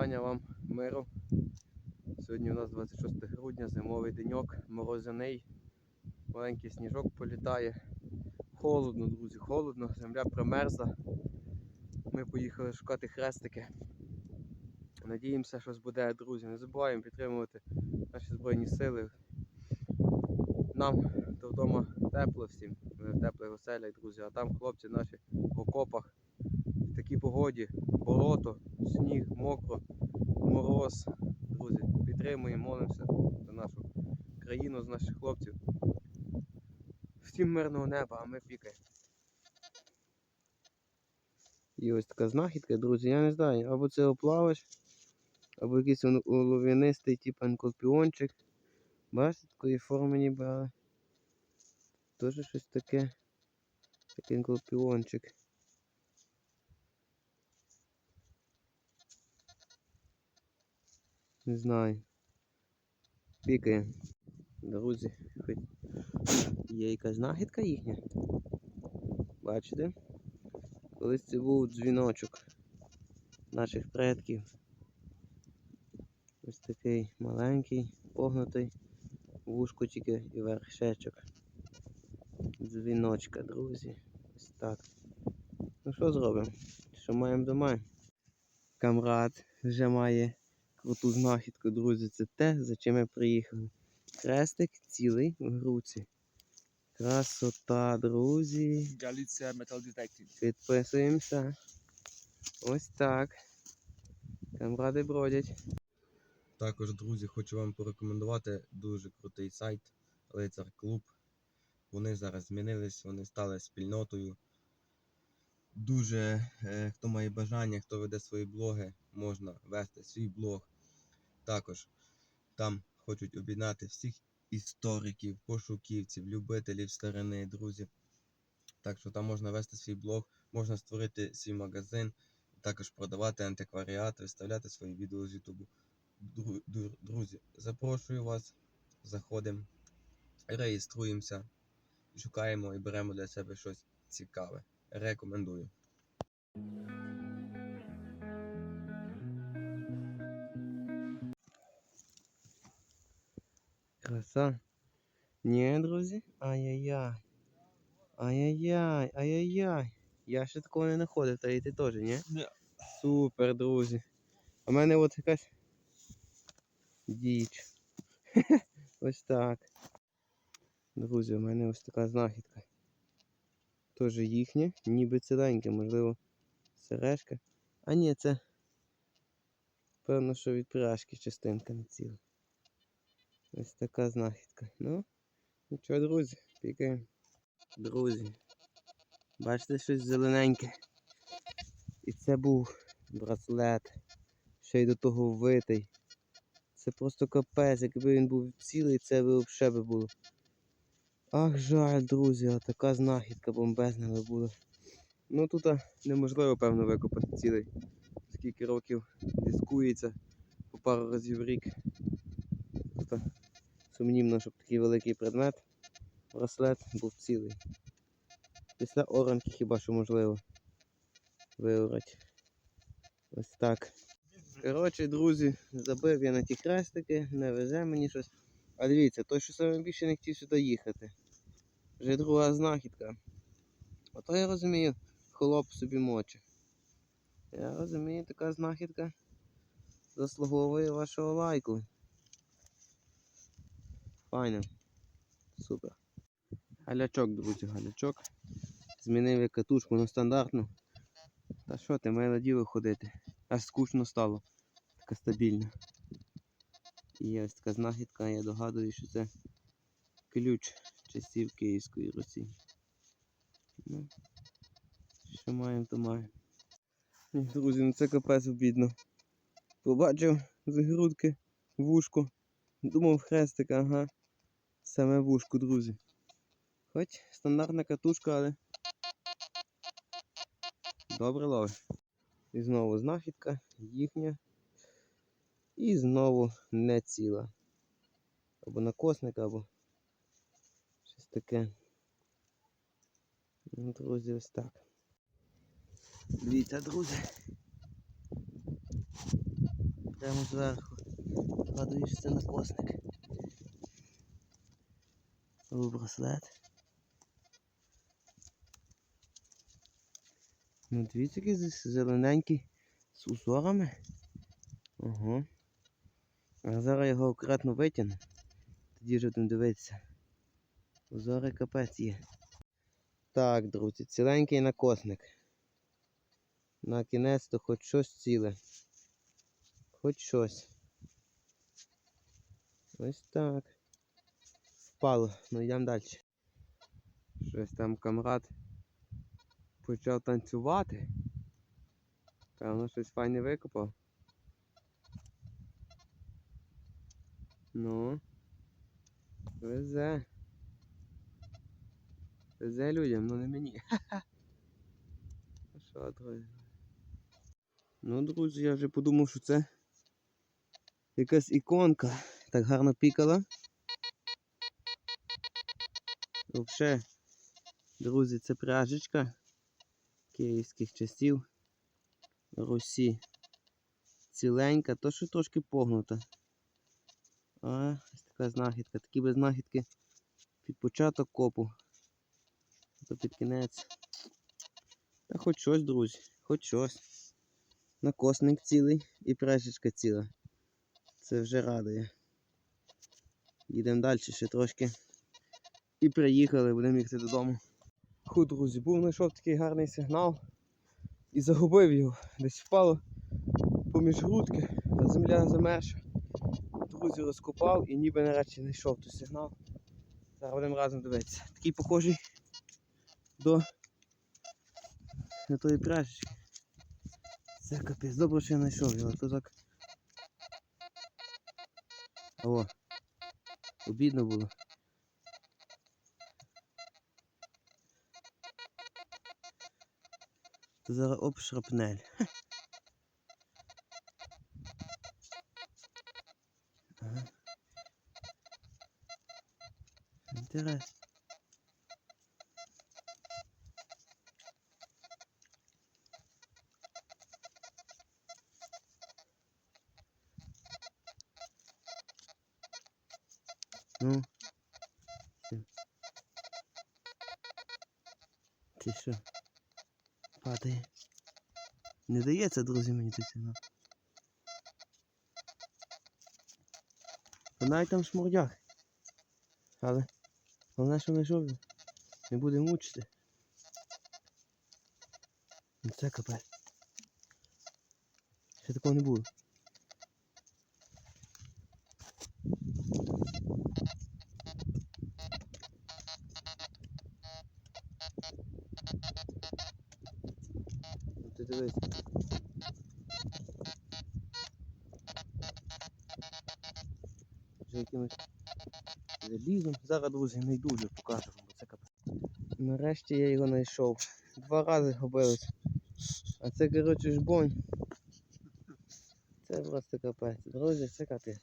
Вітання вам, миру. Сьогодні у нас 26 грудня, зимовий деньок, морозяний, маленький сніжок політає. Холодно, друзі, холодно, земля примерзла. Ми поїхали шукати хрестики. Надіємося, щось буде, друзі. Не забуваємо підтримувати наші Збройні Сили. Нам то вдома тепло всім, ми в теплих оселях, друзі, а там хлопці наші в окопах. Такій погоді, болото, сніг, мокро, мороз. Друзі, підтримуємо, молимося за нашу країну, за наших хлопців. Всім мирного неба, а ми пікаємо. І ось така знахідка, друзі, я не знаю, або це оплавиш, або якийсь он олов'янистий, типу анколпіончик. Бачите, такої форми ніби, теж щось таке. Такий анколпіончик. Не знаю. Пікає. Друзі, хоч є якась знахідка їхня. Бачите? Колись це був дзвіночок наших предків. Ось такий маленький, погнутий, вушко тільки і вершечок. Дзвіночка, друзі. Ось так. Ну що зробимо? Що маємо до? Камрад вже має круту знахідку, друзі. Це те, за чим ми приїхали. Хрестик цілий в груці. Красота, друзі. Galicia Metal Detective. Підписуємося. Ось так. Камради бродять. Також, друзі, хочу вам порекомендувати дуже крутий сайт Лицар Клуб. Вони зараз змінились, вони стали спільнотою. Дуже, е, хто має бажання, хто веде свої блоги, можна вести свій блог. Також там хочуть об'єднати всіх істориків, пошуківців, любителів старини, друзі. Так що там можна вести свій блог, можна створити свій магазин, також продавати антикваріат, виставляти свої відео з Ютубу. Дру- дру- Друзі, запрошую вас, заходимо, реєструємося, шукаємо і беремо для себе щось цікаве. Рекомендую. Краса. Ні, друзі? Ай-яй-яй. Ай-яй-яй, ай-яй-яй. Я ще такого не знаходив, та і ти теж, ні? Ні. Супер, друзі. А в мене от якась діч. ось так. Друзі, у мене ось така знахідка. Теж їхнє, ніби ціленьке, можливо, сережка. А ні, це певно, що від пряжки частинка не ціла. Ось така знахідка. Ну, нічого, друзі, пікаємо. Друзі, бачите щось зелененьке. І це був браслет. Ще й до того витий. Це просто капець, якби він був цілий, це би взагалі було. Ах, жаль, друзі, а така знахідка бомбезна би була. Ну тут неможливо, певно, викопати цілий. Скільки років дискується по пару разів в рік. Просто сумнівно, щоб такий великий предмет, браслет був цілий. Після оранки хіба що можливо виорати. Ось так. Коротше, друзі, забив я на ті хрестики, не везе мені щось. А дивіться, той, що саме більше не хотів сюди їхати. Вже друга знахідка. Ото я розумію, хлоп собі моче. Я розумію, така знахідка заслуговує вашого лайку. Файно. Супер. Галячок, друзі, галячок. Змінив я катушку на стандартну. Та що ти, має діло ходити. Аж скучно стало. Така стабільна. І є ось така знахідка, я догадую, що це ключ часів Київської Русі. Ну, що маємо, то маємо. Друзі, ну це капець обідно. Побачив з грудки вушко. Думав хрестик, ага. Саме вушко, друзі. Хоч стандартна катушка, але добре ловить. І знову знахідка їхня. І знову не ціла. Або накосник, або таке. Ну, друзі, ось так. Дивіться, друзі. прямо зверху. Радуєшся на косник. Браслет. Ну, дивіться, який з- зелененький з узорами. Ого. А зараз його акуратно витягну. Тоді вже будемо дивитися. Узори капець є. Так, друзі, ціленький накосник. На кінець то хоч щось ціле. Хоч щось. Ось так. Впало. Ну йдемо далі. Щось там камрад почав танцювати. Певно, щось файне викопав. Ну. Везе. Везе людям, ну не мені. Що, друзі? Ну, друзі, я вже подумав, що це якась іконка. Так гарно пікала. Взагалі, друзі, це пряжечка київських часів. Русі. Ціленька, то що трошки погнута. А, ось така знахідка. Такі без знахідки під початок копу. То під кінець. Та хоч щось, друзі, хоч щось. Накосник цілий і пряжечка ціла. Це вже радує. Їдемо далі ще трошки. І приїхали, будемо їхати додому. Ху, друзі, був знайшов такий гарний сигнал і загубив його. Десь впало поміж грудки, а земля замерша. Друзі розкопав і ніби нарешті знайшов той сигнал. Зараз будемо разом дивитися. Такий похожий до, до тої пряжечки. Це капець. Добре, що я знайшов його, то так. О, обідно було. То зараз оп. Ага. Інтересно. Ну. Ти що? Падає. Не дається, друзі, мені той сигнал. Навіть там шмурдяк. Але головне, що знайшов його. Не буде мучити. Ну це капець. Ще такого не було. Дивись. Вже якимось залізом. Зараз, друзі, не йду вже покажу вам, бо це капець. Нарешті я його знайшов. Два рази губилось. А це, коротше, жбонь. Це просто капець. Друзі, це капець.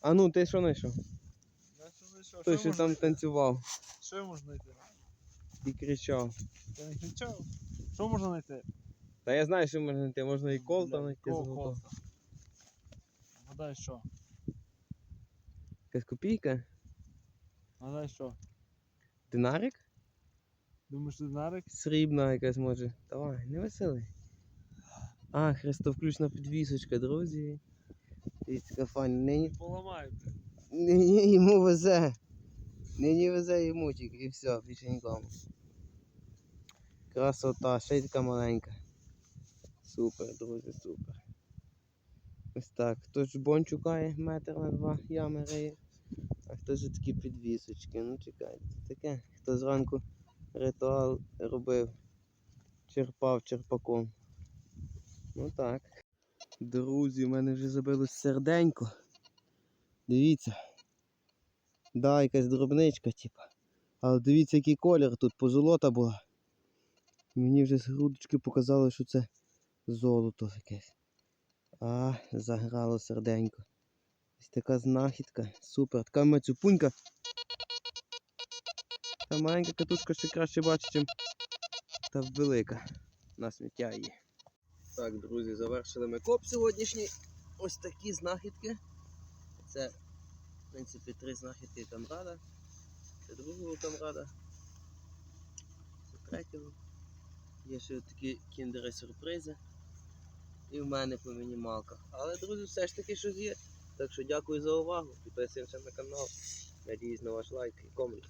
А ну, ти що знайшов? Я що знайшов? Той, Що там танцював Що можна знайти? і кричав. Я не кричав. Що можна знайти? Та я знаю, що можна знайти. Можна і кол там знайти золото. Гадай що? Якась копійка? Гадай що? Динарик? Думаєш, ти нарик? Срібна якась може. Давай, не веселий. А, хрестовключна підвісочка, друзі. Дивіться, файна. Нині, Поламай. бля. нині йому везе. Нині везе йому тільки і все, більше нікому. Красота, ще й така маленька. Супер, друзі, супер. Ось так. Хтось жбон шукає метр на два ями риє. А хтось такі підвісочки. Ну чекайте, таке. Хто зранку ритуал робив. Черпав черпаком. Ну так. Друзі, у мене вже забилось серденько. Дивіться. Да, якась дробничка, типа. Але дивіться, який колір тут позолота була. Мені вже з грудочки показали, що це золото якесь. А, заграло серденько. Ось така знахідка. Супер. Така мацюпунька. Та маленька катушка ще краще бачить, ніж та велика. На сміття її. Так, друзі, завершили ми коп сьогоднішній. ось такі знахідки. Це, в принципі, три знахідки камрада. Це другого камрада. Це третього. Є ще такі кіндери сюрпризи. І в мене по мінімалках. Але, друзі, все ж таки щось є. Так що дякую за увагу. Підписуємося на канал. Надіюсь на ваш лайк і комент.